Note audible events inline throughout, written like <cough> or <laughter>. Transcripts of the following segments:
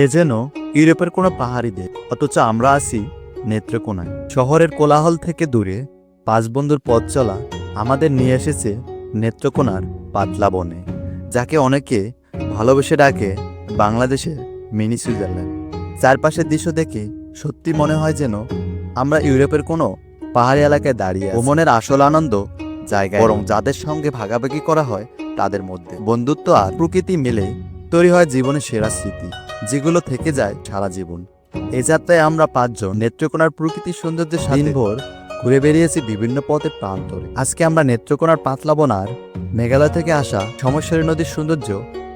এ যেন ইউরোপের কোনো পাহাড়ি দেশ, অথচ আমরা আছি নেত্রকোনায় শহরের কোলাহল থেকে দূরে পাঁচ বন্ধুর পথ চলা আমাদের নিয়ে এসেছে নেত্রকোনার পাতলা বনে, যাকে অনেকে ভালোবেসে ডাকে বাংলাদেশের মিনি সুইজারল্যান্ড। চারপাশের দৃশ্য দেখে সত্যি মনে হয় যেন আমরা ইউরোপের কোনো পাহাড়ি এলাকায় দাঁড়িয়ে। ভ্রমণের আসল আনন্দ জায়গায় বরং যাদের সঙ্গে ভাগাভাগি করা হয় তাদের মধ্যে বন্ধুত্ব আর প্রকৃতি মিলে তৈরি হয় জীবনের সেরা স্মৃতি যেগুলো থেকে যায় সারা জীবন। এ যাত্রায় আমরা পাঁচজন নেত্রকোনার প্রকৃতির সৌন্দর্যের দিনভর ঘুরে বেরিয়েছি বিভিন্ন পথের প্রান্তরে। আজকে আমরা নেত্রকোনার পাতলাবনার মেঘালয় থেকে আসা সমস্যারী নদীর সৌন্দর্য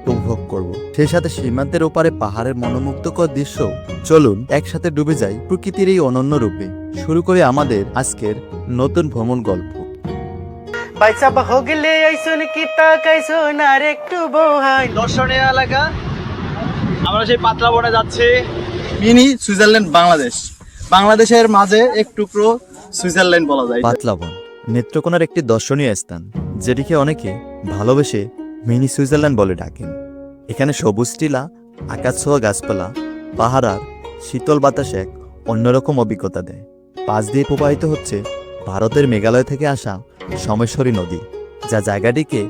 উপভোগ করব। সেই সাথে সীমান্তের ওপারে পাহাড়ের মনোমুগ্ধকর দৃশ্য। চলুন একসাথে ডুবে যাই প্রকৃতির এই অনন্য রূপে। শুরু করি আমাদের আজকের নতুন ভ্রমণ গল্প। বাইসা হগলে আইসুন কি তাকাইছুন আর একটু বহাই। দর্শনীয় এলাকা। আমরা সেই পাতলা বনে যাচ্ছি। Mini Switzerland Bangladesh. বাংলাদেশের মাঝে এক টুকরো সুইজারল্যান্ড বলা যায়। পাতলাবন নেত্রকোনার একটি দর্শনীয় স্থান যেটিকে অনেকে ভালোবেসে মিনি সুইজারল্যান্ড বলে ডাকেন। এখানে সবুজ টিলা আকাশ ছোঁয়া গাছপালা পাহাড় আর শীতল বাতাস এক অন্যরকম অভিজ্ঞতা দেয়। পাশ দিয়ে প্রবাহিত হচ্ছে ভারতের মেঘালয় থেকে আসা সমেশ্বরী নদী যা জায়গাটিকে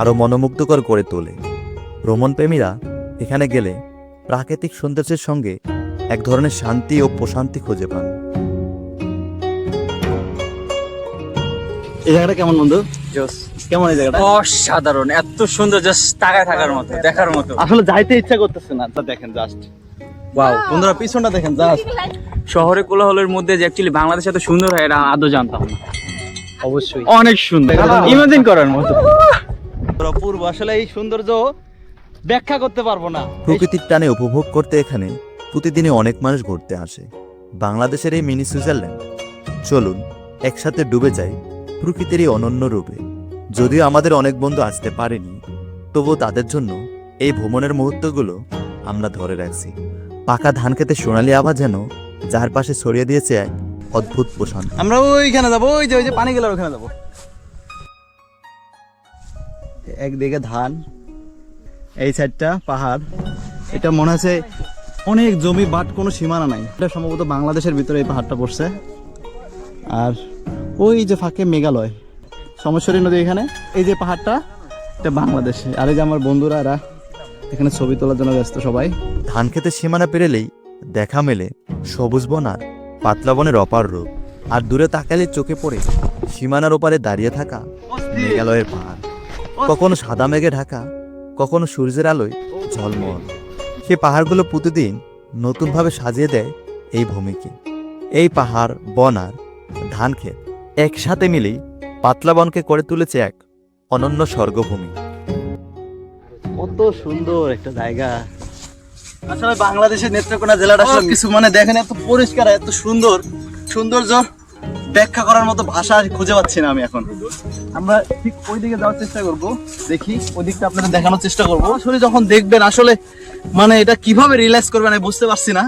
আরও মনোমুগ্ধকর করে তোলে। ভ্রমণপ্রেমীরা এখানে গেলে প্রাকৃতিক সৌন্দর্যের সঙ্গে এক ধরনের শান্তি ও প্রশান্তি খুঁজে পান। এই জায়গাটা কেমন বন্ধু? কেমন এই জায়গাটা অসাধারণ এত সুন্দর জাস্ট তাকায় থাকার মতো দেখার মতো। আসলে যাইতে ইচ্ছা করতেছে না তা দেখেন জাস্ট ওয়াও বন্ধুরা পিছনটা দেখেন জাস্ট শহরে কোলাহলের মধ্যে যে অ্যাকচুয়ালি বাংলাদেশ এত সুন্দর হয় এটা আদৌ জানতাম না। অবশ্যই। অনেক সুন্দর ইমাজিন করার মতো। অপূর্ব আসলে এই সৌন্দর্য ব্যাখ্যা করতে পারব না। প্রকৃতির টানে উপভোগ করতে এখানে প্রতিদিনই অনেক মানুষ ঘুরতে আসে। বাংলাদেশের এই মিনি সুইজারল্যান্ড চলুন একসাথে ডুবে যাই প্রকৃতির এই অনন্য রূপে। যদিও আমাদের অনেক বন্ধু আসতে পারেনি, তবুও তাদের জন্য এই ভ্রমণের মুহূর্তগুলো আমরা ধরে রাখছি। পাকা ধান খেতে সোনালি আভা যেন যার পাশে ছড়িয়ে দিয়েছে এক অদ্ভুত পোষণ। আমরা ওইখানে যাব, ওই যে ওই যে পানি গেলার ওখানে যাব। একদিকে ধান, এই সাইডটা পাহাড়। এটা মনে হচ্ছে অনেক জমি, বাট কোনো সীমানা নাই। এটা সম্ভবত বাংলাদেশের ভিতরে এই পাহাড়টা পড়ছে। আর ওই যে ফাঁকে মেঘালয়। সমস্বরী নদী এখানে। এই যে পাহাড়টা, এটা বাংলাদেশে। আর এই যে আমার বন্ধুরা, এরা এখানে ছবি তোলার জন্য ব্যস্ত সবাই। ধান খেতে সীমানা পেরেলেই দেখা মেলে সবুজ বন আর পাতলা বনের অপার রূপ। আর দূরে তাকালে চোখে পড়ে সীমানার ওপারে দাঁড়িয়ে থাকা মেঘালয়ের পাহাড়। কখনো সাদা মেঘে ঢাকা, কখনো সূর্যের আলোয় ঝলমল। সে পাহাড়গুলো প্রতিদিন নতুনভাবে সাজিয়ে দেয় এই ভূমিকে। এই পাহাড়, বন আর ধান ক্ষেত একসাথে মিলেই পাতলা বনকে করে তুলেছে এক অনন্য স্বর্গভূমি। কত সুন্দর একটা জায়গা। আসলে বাংলাদেশের নেত্রকোনা জেলাটা সব কিছু মানে দেখেন এত পরিষ্কার, এত সুন্দর। সৌন্দর্য ব্যাখ্যা করার মতো ভাষা খুঁজে পাচ্ছি না আমি এখন। আমরা ঠিক ওই দিকে যাওয়ার চেষ্টা করব, দেখি ওই দিকটা আপনাদের দেখানোর চেষ্টা করব। আসলে যখন দেখবেন, আসলে মানে এটা কীভাবে রিল্যাক্স করবেন আমি বুঝতে পারছি না।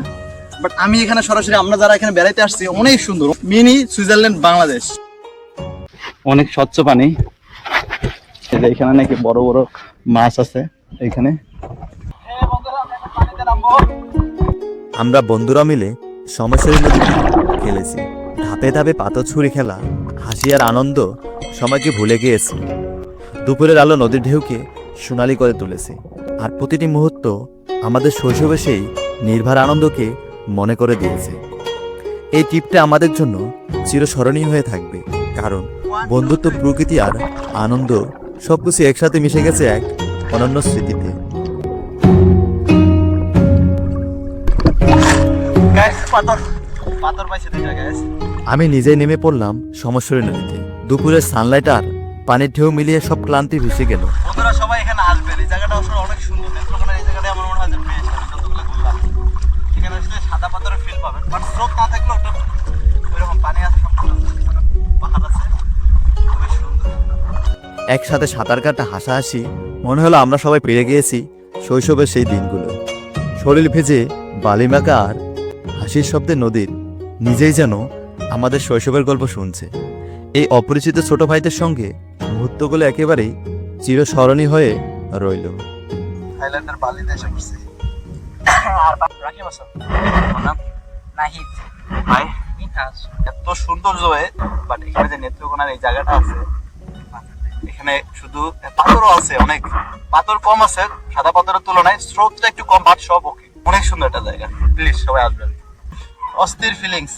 বাট আমি এখানে সরাসরি, আমরা যারা এখানে বেড়াইতে আসছি, অনেক সুন্দর। মিনি সুইজারল্যান্ড বাংলাদেশ অনেক স্বচ্ছ পানি। এখানে নাকি বড় বড় মাছ আছে এখানে। আমরা বন্ধুরা মিলে সমস্যার খেলেছি। ধাপে ধাপে পাথর ছুরি খেলা, হাসি আর আনন্দ সময়কে ভুলে গিয়েছি। দুপুরের আলো নদীর ঢেউকে সোনালি করে তুলেছে। আর প্রতিটি মুহূর্ত আমাদের শৈশবে সেই নির্ভার আনন্দকে মনে করে দিয়েছে। এই টিপটা আমাদের জন্য চিরস্মরণীয় হয়ে থাকবে। কারণ বন্ধুত্ব প্রকৃতি আর আনন্দ সবকিছু একসাথে মিশে গেছে এক অনন্য স্মৃতিতে। আমি নিজেই নেমে পড়লাম সমস্যরী নদীতে। দুপুরের সানলাইট আর পানির ঢেউ মিলিয়ে সব ক্লান্তি ভেসে গেল। বন্ধুরা সবাই এখানে আসবেন এই একসাথে সাঁতার কাটা হাসাহাসি মনে হলো আমরা সবাই পেরে গিয়েছি শৈশবের সেই দিনগুলো। শরীর ভেজে বালিমাকা আর হাসির শব্দে নদীর নিজেই যেন আমাদের শৈশবের গল্প শুনছে। এই অপরিচিত ছোট ভাইদের সঙ্গে মুহূর্তগুলো একেবারেই চিরস্মরণীয় হয়ে রইল। থাইল্যান্ডের বালিতে এসে পড়ছি। রাকিব আছো নাহিদ। ভাই এত সুন্দর জয়ে বাট এখানে যে নেত্রকোনার এই জায়গাটা আছে এখানে শুধু পাথরও আছে, অনেক। পাথর কম আছে, সাদা পাথরের তুলনায় স্রোতটা একটু কম বাট সব ওকে অনেক সুন্দর একটা জায়গা। প্লিজ সবাই আসবেন। অস্থির ফিলিংস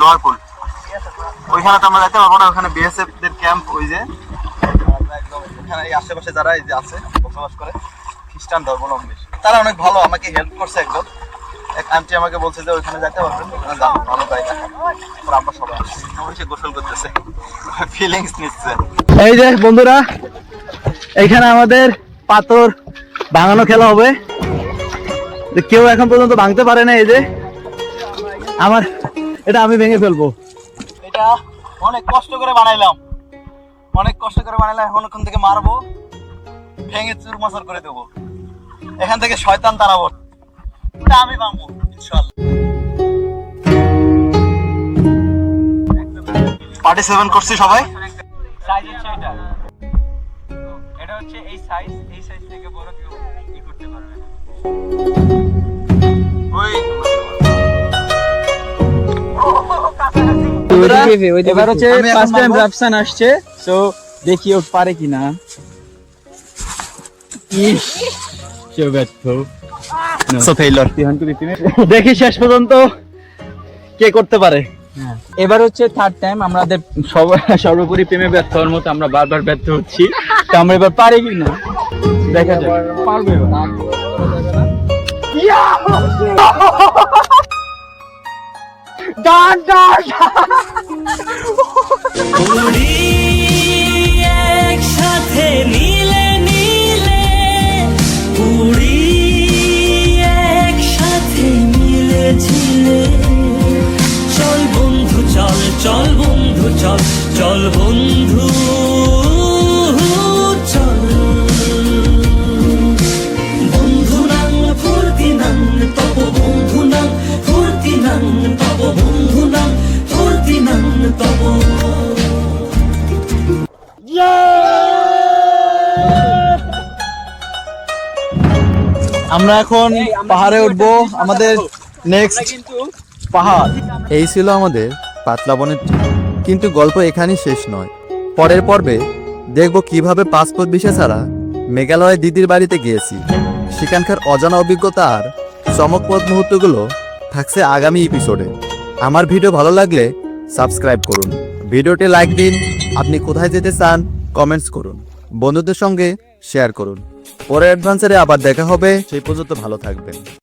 লোয়ার পুল ওইখানে তো আমরা যেতে পারব না, ওখানে বিএসএফ দের ক্যাম্প ওই যে। এখানে এই আশেপাশে যারা এই যে আছে, বসবাস করে, খ্রিস্টান ধর্মাবলম্বী। তারা অনেক ভালো, আমাকে হেল্প করছে একদম। এক আন্টি আমাকে বলছে যে ওইখানে যেতে পারবেন ওখানে যান ভালো জায়গা তারপর আমরা সবাই আসছি। এসে গোসল করতেছে। ফিলিংস নিচ্ছে। এই যে বন্ধুরা এখানে আমাদের পাথর ভাঙানো খেলা হবে। কেউ এখন পর্যন্ত ভাঙতে পারে না এই যে আমার এটা আমি ভেঙে ফেলব। এটা অনেক কষ্ট করে বানাইলাম। অনেক কষ্ট করে বানাইলাম এখন ওখান থেকে মারবো। ভেঙে চুরমাচার করে দেবো। এখান থেকে শয়তান তাড়াবো আমি ভাঙবো ইনশাল্লাহ পার্টি সেভেন করছি সবাই? সাইজ হচ্ছে এটা। এটা হচ্ছে এই সাইজ এই সাইজ থেকে বড় কেউ ই করতে পারবে না। ওই এবার হচ্ছে ফার্স্ট টাইম রাফসান আসছে সো দেখি ও পারে কিনা। ইস ব্যর্থ। সো ফেইলর <laughs> দেখি শেষ পর্যন্ত কে করতে পারে। এবার হচ্ছে থার্ড টাইম আমাদের সব- সর্বোপরি প্রেমে ব্যর্থ হওয়ার মতো আমরা বারবার ব্যর্থ হচ্ছি। তো আমরা এবার পারি কি না? দেখা যাক। পারব একসাথে নীলে আমরা এখন পাহাড়ে উঠবো আমাদের নেক্সট পাহাড়। এই ছিল আমাদের পাতলা বনের কিন্তু গল্প এখানেই শেষ নয়। পরের পর্বে দেখব কীভাবে পাসপোর্ট ভিসা ছাড়া মেঘালয়ে দিদির বাড়িতে গিয়েছি। সেখানকার অজানা অভিজ্ঞতা আর চমকপদ মুহূর্তগুলো থাকছে আগামী এপিসোডে আমার ভিডিও ভালো লাগলে সাবস্ক্রাইব করুন। ভিডিওটি লাইক দিন। আপনি কোথায় যেতে চান কমেন্টস করুন। বন্ধুদের সঙ্গে শেয়ার করুন। পরের অ্যাডভান্সারে আবার দেখা হবে সেই পর্যন্ত ভালো থাকবেন।